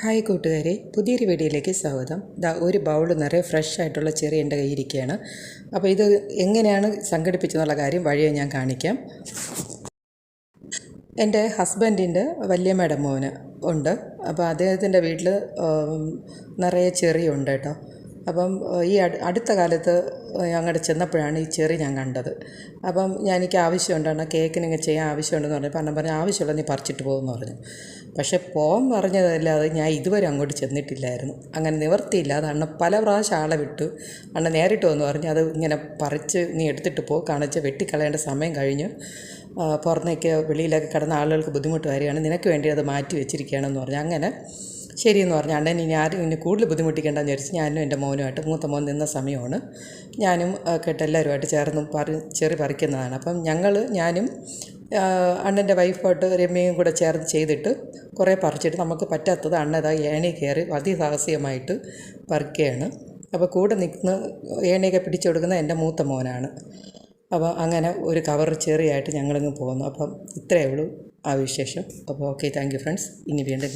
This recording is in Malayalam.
ഹായ് കൂട്ടുകാരെ പുതിയൊരു വീഡിയോയിലേക്ക് സ്വാഗതം. ദാ ഒരു ബൗൾ നിറയെ ഫ്രഷ് ആയിട്ടുള്ള ചെറി എന്റെ കയ്യിരിക്കുകയാണ് അപ്പോൾ ഇത് എങ്ങനെയാണ് സംഘടിപ്പിച്ചെന്നുള്ള കാര്യം വഴിയെ ഞാൻ കാണിക്കാം. എന്റെ ഹസ്ബൻഡിന്റെ വല്യമ്മയുടെ മോന് ഉണ്ട്. അപ്പോൾ അദ്ദേഹത്തിന്റെ വീട്ടിൽ നിറയെ ചെറിയുണ്ട് കേട്ടോ. അപ്പം ഈ അടുത്ത കാലത്ത് അങ്ങോട്ട് ചെന്നപ്പോഴാണ് ഈ ചെറി ഞാൻ കണ്ടത്. അപ്പം ഞാൻ എനിക്ക് ആവശ്യമുണ്ടാണ് കേക്കിന് ഇങ്ങനെ ചെയ്യാൻ ആവശ്യമുണ്ടെന്ന് പറഞ്ഞു അണ്ണൻ പറഞ്ഞു ആവശ്യമുള്ള നീ പറിച്ചിട്ട് പോകുമെന്ന് പറഞ്ഞു. പക്ഷെ പോകാൻ പറഞ്ഞതല്ലാതെ ഞാൻ ഇതുവരെ അങ്ങോട്ട് ചെന്നിട്ടില്ലായിരുന്നു. അങ്ങനെ നിവർത്തിയില്ല അത് അണ്ണൻ പല പ്രാവശ്യം ആളെ വിട്ടു. അണ്ണ നേരിട്ട് വന്ന് പറഞ്ഞു അത് ഇങ്ങനെ പറിച്ച് നീ എടുത്തിട്ട് പോ കാണിച്ച് വെട്ടിക്കളയേണ്ട സമയം കഴിഞ്ഞു. പുറത്തേക്ക് വെളിയിലൊക്കെ കിടന്ന ആളുകൾക്ക് ബുദ്ധിമുട്ട് വരികയാണ്. നിനക്ക് വേണ്ടി അത് മാറ്റി വെച്ചിരിക്കുകയാണെന്ന് പറഞ്ഞു. അങ്ങനെ ശരിയെന്ന് പറഞ്ഞു അണ്ണൻ ഇനി ആരും ഇനി കൂടുതൽ ബുദ്ധിമുട്ടിക്കേണ്ടെന്ന് വിചാരിച്ച് ഞാനും എന്റെ മോനുമായിട്ട് മൂത്ത മോൻ നിന്ന സമയമാണ്. ഞാനും കേട്ട് എല്ലാവരുമായിട്ട് ചേർന്ന് പറി ചെറി പറിക്കുന്നതാണ്. അപ്പം ഞങ്ങൾ ഞാനും അണ്ണന്റെ വൈഫായിട്ട് രമ്യയും കൂടെ ചേർന്ന് ചെയ്തിട്ട് കുറേ പറിച്ചിട്ട് നമുക്ക് പറ്റാത്തത് അണ്ണതാ ഏണി കയറി അതിസാഹസികമായിട്ട് പറിക്കുകയാണ്. അപ്പോൾ കൂടെ നിൽക്കുന്ന ഏണിയൊക്കെ പിടിച്ചു കൊടുക്കുന്ന എന്റെ മൂത്ത മോനാണ്. അപ്പോൾ അങ്ങനെ ഒരു കവർ ചെറിയായിട്ട് ഞങ്ങളിങ്ങ് പോകുന്നു അപ്പം ഇത്രയേ ഉള്ളൂ ആ വിശേഷം. അപ്പോൾ ഓക്കെ താങ്ക് യു ഫ്രണ്ട്സ്. ഇനി വീണ്ടും